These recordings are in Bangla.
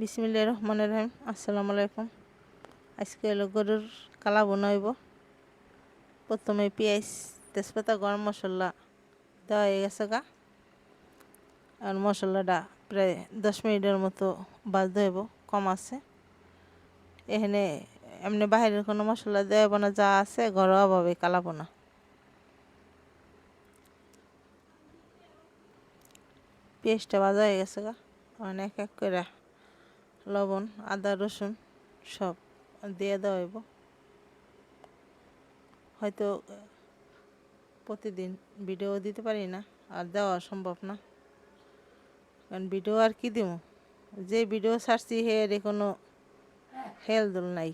বিসমিল্লা রহমান রহিম। আসসালামু আলাইকুম। আজকে হলো গরুর কালা বনাইব। প্রথমে পেঁয়াজ, তেজপাতা, গরম মশলা দেওয়া হয়ে গেছে গা। আর মশলাটা প্রায় দশ মিনিটের মতো বাজতে হইব কম আছে। এখানে এমনি বাইরের কোনো মশলা দেওয়া না, যা আছে ঘরোয়াভাবে কালা বোনা। পেঁয়াজটা বাজা হয়ে গেছে গা। অনেক এক করে লবণ, আদা, রসুন সব দিয়ে দেওয়া হইব। হয়তো প্রতিদিন ভিডিও দিতে পারি না আর দেওয়া সম্ভব না। কারণ ভিডিও আর কি দিব যে ভিডিও ছাড়ছি হে কোনো হেলদুল নাই।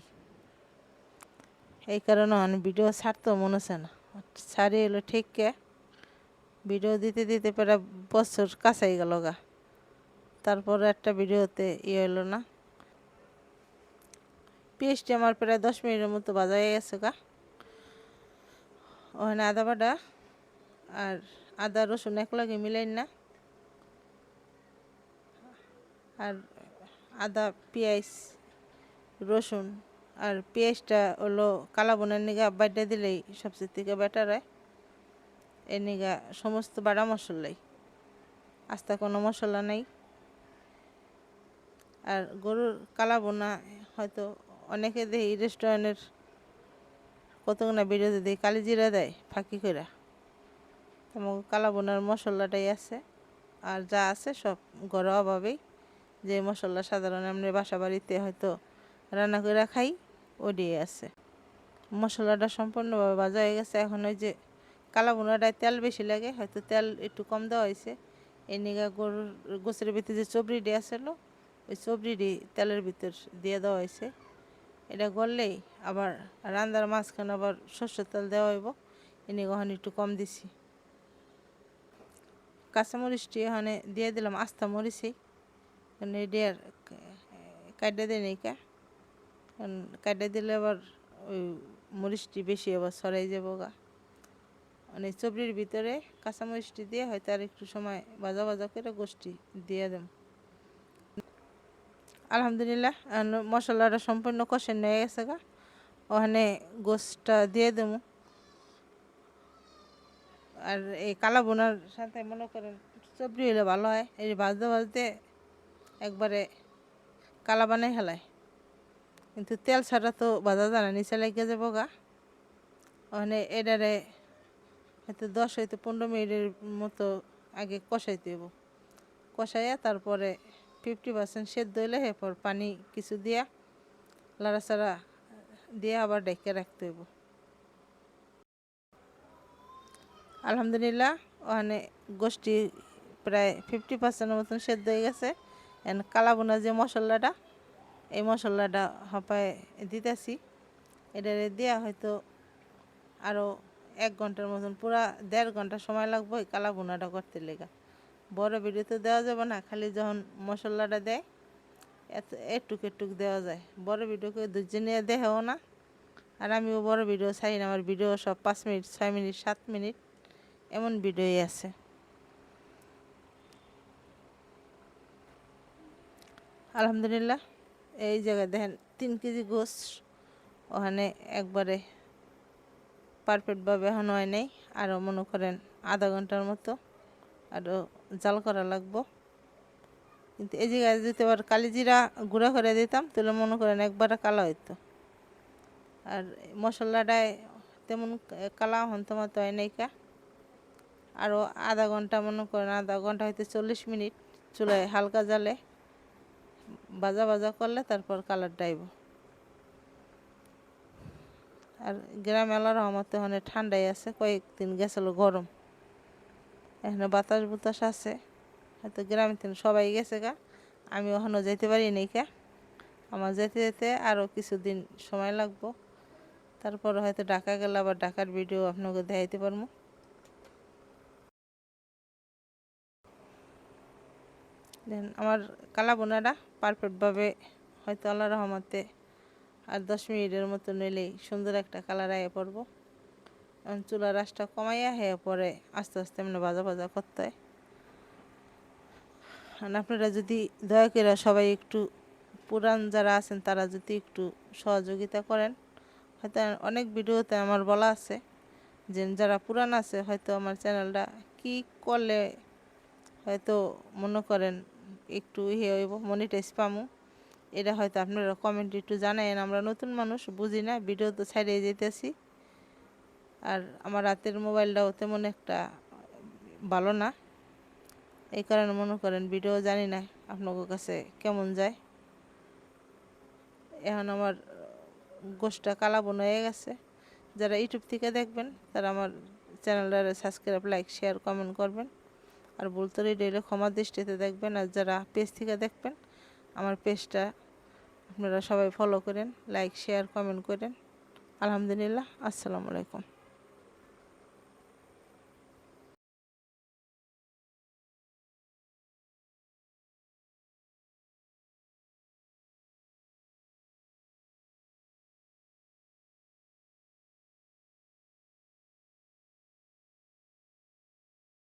এই কারণে আমি ভিডিও ছাড়তেও মনে হচ্ছে না। ছাড়ি এলো ঠিককে, ভিডিও দিতে দিতে প্রায় বছর কাছাই গেল গা। তারপর একটা ভিডিওতে ইয়ে হলো না? পেস্টটি আমার প্রায় দশ মিনিটের মতো বাজা হয়ে গেছে গা। ওখানে আদা বাটা আর আদা, রসুন এক লাগে মিলাই না। আর আদা, পেঁয়াজ, রসুন আর পেঁয়াজটা হলো কালা বোনের নিগা বাইটা দিলেই সবচেয়ে থেকে বেটার হয়। এর নিগা সমস্ত বাড়া মশলাই। আস্তা কোনো মশলা নাই। আর গরুর কালা বোনা হয়তো অনেকে দেখি রেস্টুরেন্টের কত না ভিডিওতে দেখি কালি জিরা দেয় ফাঁকি করে তোমাকে কালা বোনার মশলাটাই আছে, আর যা আছে সব ঘরোয়াভাবেই যে মশলা সাধারণ এমনি বাসা বাড়িতে হয়তো রান্না করে খাই ওটাই আছে। মশলাটা সম্পূর্ণভাবে ভাজা হয়ে গেছে, এখন ওই যে কালা বোনাটায় তেল বেশি লাগে, হয়তো তেল একটু কম দেওয়া হয়েছে। নিগা গরুর গোসের ভিতরে যে চবড়িটি আসলো ওই চবড়িটি তেলের ভিতর দিয়ে দেওয়া হয়েছে। এটা করলেই আবার রান্দার মাঝখানে আবার সর্ষের তেল দেওয়া হইব। এনে ওখানে একটু কম দিছি। কাঁচামরিচটি এখানে দিয়ে দিলাম আস্তা মরিচই। কারণ এটি আর কাটে দেয় নেই কা। কারণ কাটে দিলে আবার ওই মরিচটি বেশি আবার সরাই যাব গা। মানে চবড়ির ভিতরে কাঁচামরিচটি দিয়ে হয়তো আর একটু সময় ভাজা ভাজা করে গোষ্ঠী দিয়ে দেব। আলহামদুলিল্লাহ। মশলাটা সম্পূর্ণ কষে নিয়ে গেছে গা। ওখানে গোসটা দিয়ে দেব। আর এই কালা বোনার সাথে মনে করেন চবড়ি হলে ভালো হয়। এই ভাজতে ভাজতে একবারে কালা বানাই হেলায় কিন্তু তেল ছাড়া তো ভাজা জানা নিচে লেগে যাব গা। ওখানে এডারে হয়তো দশ হয়তো পনেরো মিনিটের মতো আগে কষাইতে দেবো কষাইয়া তারপরে ফিফটি পার্সেন্ট সেদ্ধ হইলে এরপর পানি কিছু দিয়া লাড়াচাড়া দিয়ে আবার ডেকে রাখতে হইব। আলহামদুলিল্লাহ, ওখানে গোষ্ঠী প্রায় ফিফটি পার্সেন্টের মতন সেদ্ধ হয়ে গেছে। এন কালাবোনা যে মশলাটা, এই মশলাটা হপায় দিতেছি। এটা দেওয়া হয়তো আরও এক ঘণ্টার মতন, পুরা দেড় ঘণ্টা সময় লাগবে এই কালা বোনাটা করতে লেগা। বড় ভিডিওতে দেওয়া যাবে না, খালি যখন মশলাটা দেয়, এত, এটুক এটুক দেওয়া যায়। বড় ভিডিওকে দুজনে দেখাও না। আর আমিও বড় ভিডিও চাই না, আমার ভিডিও সব পাঁচ মিনিট, ছয় মিনিট, সাত মিনিট এমন ভিডিওই আছে। আলহামদুলিল্লাহ, এই জায়গায় দেখেন, তিন কেজি গোস ওখানে একবারে পারফেক্টভাবে এখন হয় নাই। আরও মনে করেন আধা ঘণ্টার মতো আরও জাল করা লাগবো। কিন্তু এই জায়গায় যদি আবার কালিজিরা গুঁড়া করে দিতাম, তাহলে মনে করেন একবারে কালা হইতো। আর মশলাটায় তেমন কালা হন তোমার তো হয় নাই কা। আরও আধা ঘণ্টা মনে করেন আধা ঘণ্টা হয়তো চল্লিশ মিনিট চুলায় হালকা জালে বাজা বাজা করলে তারপর কালারটা আইব। আর গ্রাম এলার আমার তো ওখানে ঠান্ডাই আছে, কয়েকদিন গেছিল গরম। এখানে বাতাস বুতাস আছে। হয়তো গ্রামে তিন সবাই গেছে গা। আমি ওখানেও যেতে পারি নি কা। আমার যেতে যেতে আরও কিছুদিন সময় লাগবো। তারপর হয়তো ঢাকা গেলে আবার ঢাকার ভিডিও আপনাকে দেখাইতে পারব। দেন আমার কালা বোনাটা পারফেক্টভাবে হয়তো আল্লাহ রহমতে আর দশ মিনিটের মতো নিলেই সুন্দর একটা কালার আয়ে পড়ব। চুলার রাসটা কমাইয়া হয়ে পরে আস্তে আস্তে এমনি ভাজা ভাজা করতে। হয় আপনারা যদি দয়া করে সবাই একটু পুরান যারা আছেন, তারা যদি একটু সহযোগিতা করেন। হয়তো অনেক ভিডিওতে আমার বলা আছে যে, যারা পুরান আছে, হয়তো আমার চ্যানেলটা কি করলে হয়তো মনে করেন একটু ইয়ে হইব মনিটাইজ পামু। এটা হয়তো আপনারা কমেন্ট একটু জানায়েন আমরা নতুন মানুষ, বুঝি না, ভিডিও তো ছাড়িয়ে যেতেছি আর আমার রাতের মোবাইলটাও তেমন একটা ভালো না। এই কারণে মনে করেন ভিডিও জানি না আপনাদের কাছে কেমন যায়। এখন আমার গোষ্ঠটা কালাবন হয়ে গেছে। যারা ইউটিউব থেকে দেখবেন, তারা আমার চ্যানেলটা সাবস্ক্রাইব লাইক শেয়ার কমেন্ট করবেন। আর বলতে ডেলে ক্ষমা দৃষ্টিতে দেখবেন। আর যারা পেজ থেকে দেখবেন, আমার পেজটা আপনারা সবাই ফলো করেন লাইক শেয়ার কমেন্ট করেন। আলহামদুলিল্লাহ, আসসালামু আলাইকুম।